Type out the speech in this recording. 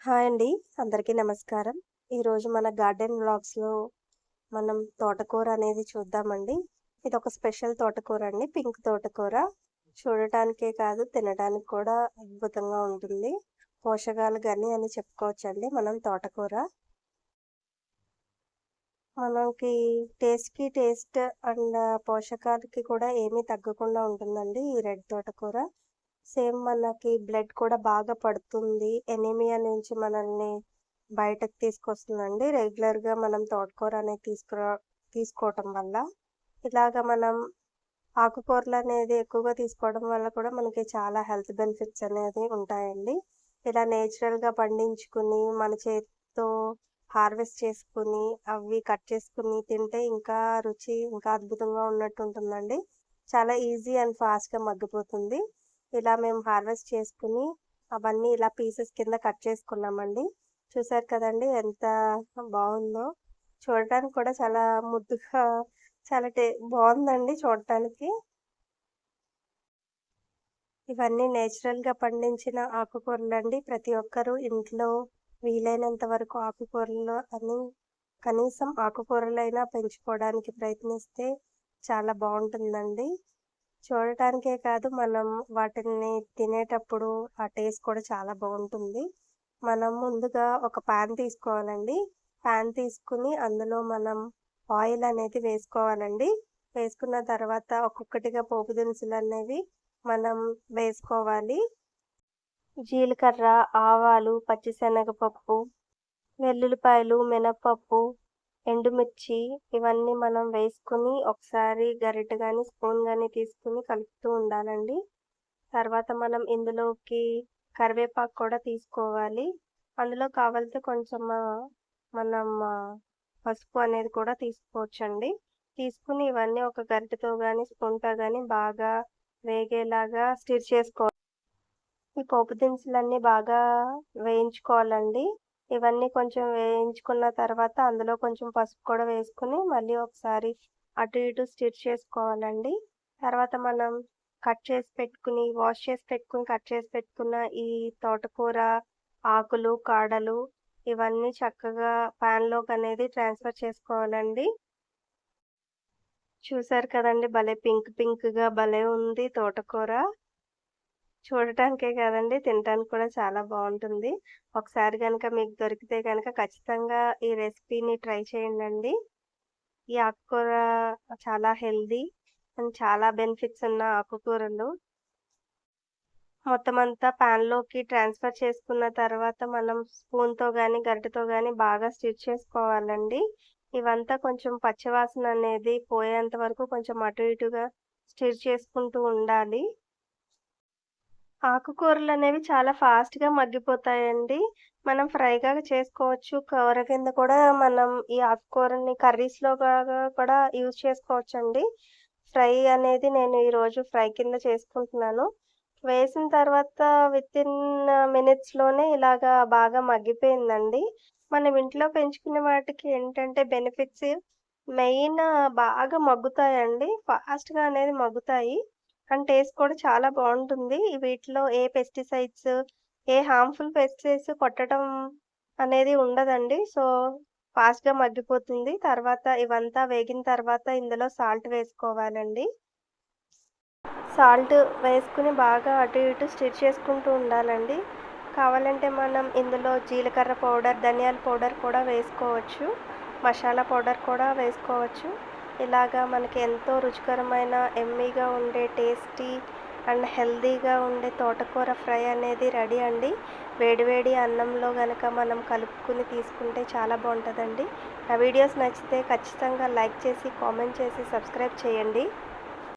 Hi అండి. అందరికీ నమస్కారం. ఈరోజు మన గార్డెన్ బ్లాగ్స్లో మనం తోటకూర అనేది చూద్దామండి. ఇది ఒక స్పెషల్ తోటకూర అండి. పింక్ తోటకూర. చూడటానికే కాదు తినడానికి కూడా అద్భుతంగా ఉంటుంది. పోషకాలు కానీ అని చెప్పుకోవచ్చండి మనం తోటకూర. మనకి టేస్ట్‌కి టేస్ట్ అండ్ పోషకాలకి కూడా ఏమీ తగ్గకుండా ఉంటుందండి ఈ రెడ్ తోటకూర. సేమ్ మనకి బ్లడ్ కూడా బాగా పడుతుంది. ఎనీమియా నుంచి మనల్ని బయటకు తీసుకొస్తుందండి. రెగ్యులర్‌గా మనం తోటకూర అనేది తీసుకురా తీసుకోవటం వల్ల. ఇలాగ మనం ఆకుకూరలు అనేది ఎక్కువగా తీసుకోవడం వల్ల కూడా మనకి చాలా హెల్త్ బెనిఫిట్స్ అనేది ఉంటాయండి. ఇలా నేచురల్‌గా పండించుకుని మన చేతితో హార్వెస్ట్ చేసుకుని అవి కట్ చేసుకుని తింటే ఇంకా రుచి ఇంకా అద్భుతంగా ఉన్నట్టు ఉంటుందండి. చాలా ఈజీ అండ్ ఫాస్ట్‌గా మగ్గిపోతుంది. ఇలా మేము హార్వెస్ట్ చేసుకుని అవన్నీ ఇలా పీసెస్ కింద కట్ చేసుకున్నామండి. చూసారు కదండి ఎంత బాగుందో చూడటానికి కూడా చాలా ముద్దుగా చాలా టే బాగుందండి చూడటానికి. ఇవన్నీ నేచురల్‌గా పండించిన ఆకుకూరలు అండి ప్రతి ఒక్కరూ ఇంట్లో వీలైనంత వరకు ఆకుకూరలు అని కనీసం ఆకుకూరలైనా పెంచుకోవడానికి ప్రయత్నిస్తే చాలా బాగుంటుందండి చూడటానికే కాదు మనం వాటిని తినేటప్పుడు ఆ టేస్ట్ కూడా చాలా బాగుంటుంది మనం ముందుగా ఒక పాన్ తీసుకోవాలండి. ప్యాన్ తీసుకొని అందులో మనం ఆయిల్ అనేది వేసుకోవాలండి. వేసుకున్న తర్వాత ఒక్కొక్కటిగా పోపు దినుసులు అనేవి మనం వేసుకోవాలి. జీలకర్ర, ఆవాలు, పచ్చిశనగపప్పు, వెల్లుల్లిపాయలు, మినప్పప్పు ఎండుమిర్చి ఇవన్నీ మనం వేసుకుని ఒకసారి గరిటె కానీ స్పూన్ కానీ తీసుకొని కలుపుతూ ఉండాలండి. తర్వాత మనం ఇందులోకి కరివేపాకు కూడా తీసుకోవాలి. అందులో కావాలితే కొంచెం మనం పసుపు అనేది కూడా తీసుకోవచ్చండి. తీసుకుని ఇవన్నీ ఒక గరిటతో కానీ స్పూన్‌తో కానీ బాగా వేగేలాగా స్టిర్ చేసుకోవాలి. ఈ పోపు దినుసులన్నీ బాగా వేయించుకోవాలండి. ఇవన్నీ కొంచెం వేయించుకున్న తర్వాత అందులో కొంచెం పసుపు కూడా వేసుకుని మళ్ళీ ఒకసారి అటు ఇటు స్టిచ్ చేసుకోవాలండి. తర్వాత మనం కట్ చేసి పెట్టుకుని, వాష్ చేసి పెట్టుకొని, కట్ చేసి పెట్టుకున్న ఈ తోటకూర ఆకులు, కాడలు ఇవన్నీ చక్కగా పాన్‌లోకనేది ట్రాన్స్‌ఫర్ చేసుకోవాలండి. చూసారు కదండి భలే పింక్ పింక్‌గా భలే ఉంది తోటకూర. చూడటానికే కాదండి తినటానికి కూడా చాలా బాగుంటుంది ఒకసారి కనుక మీకు దొరికితే కనుక ఖచ్చితంగా ఈ రెసిపీని ట్రై చేయండండి. ఈ ఆకుకూర చాలా హెల్దీ అండ్ చాలా బెనిఫిట్స్ ఉన్న ఆకుకూరలు. మొత్తం అంతా పాన్‌లోకి ట్రాన్స్‌ఫర్ చేసుకున్న తర్వాత మనం స్పూన్‌తో కానీ గరిటెతో కానీ బాగా స్టిచ్ చేసుకోవాలండి. ఇవంతా కొంచెం పచ్చివాసన అనేది పోయేంత వరకు కొంచెం అటు ఇటుగా స్టిచ్ చేసుకుంటూ ఉండాలి. ఆకుకూరలు అనేవి చాలా ఫాస్ట్‌గా మగ్గిపోతాయండి. మనం ఫ్రైగా చేసుకోవచ్చు. కూర కింద కూడా మనం ఈ ఆకుకూరని కర్రీస్‌లో కూడా యూజ్ చేసుకోవచ్చండి. ఫ్రై అనేది నేను ఈరోజు ఫ్రై కింద చేసుకుంటున్నాను. వేసిన తర్వాత వితిన్ మినిట్స్‌లోనే ఇలాగా బాగా మగ్గిపోయిందండి. మనం ఇంట్లో పెంచుకునే వాటికి ఏంటంటే బెనిఫిట్స్ మెయిన్ బాగా మగ్గుతాయండి. ఫాస్ట్‌గా అనేది మగ్గుతాయి. కానీ టేస్ట్ కూడా చాలా బాగుంటుంది వీటిలో ఏ పెస్టిసైడ్స్, ఏ హార్మ్‌ఫుల్ పెస్టిసైడ్స్ కొట్టడం అనేది ఉండదండి. సో, ఫాస్ట్‌గా మగ్గిపోతుంది. తర్వాత ఇవంతా వేగిన తర్వాత ఇందులో సాల్ట్ వేసుకోవాలండి. సాల్ట్ వేసుకుని బాగా అటు ఇటు స్టిచ్ చేసుకుంటూ ఉండాలండి. కావాలంటే మనం ఇందులో జీలకర్ర పౌడర్, ధనియాల పౌడర్ కూడా వేసుకోవచ్చు. మసాలా పౌడర్ కూడా వేసుకోవచ్చు. ఇలాగా మనకి ఎంతో రుచికరమైన ఎమ్మీగా ఉండే టేస్టీ అండ్ హెల్దీగా ఉండే తోటకూర ఫ్రై అనేది రెడీ అండి. వేడివేడి అన్నంలో గనక మనం కలుపుకొని తీసుకుంటే చాలా బాగుంటుందండి నా వీడియోస్ నచ్చితే ఖచ్చితంగా లైక్ చేసి, కామెంట్ చేసి, సబ్స్క్రైబ్ చేయండి.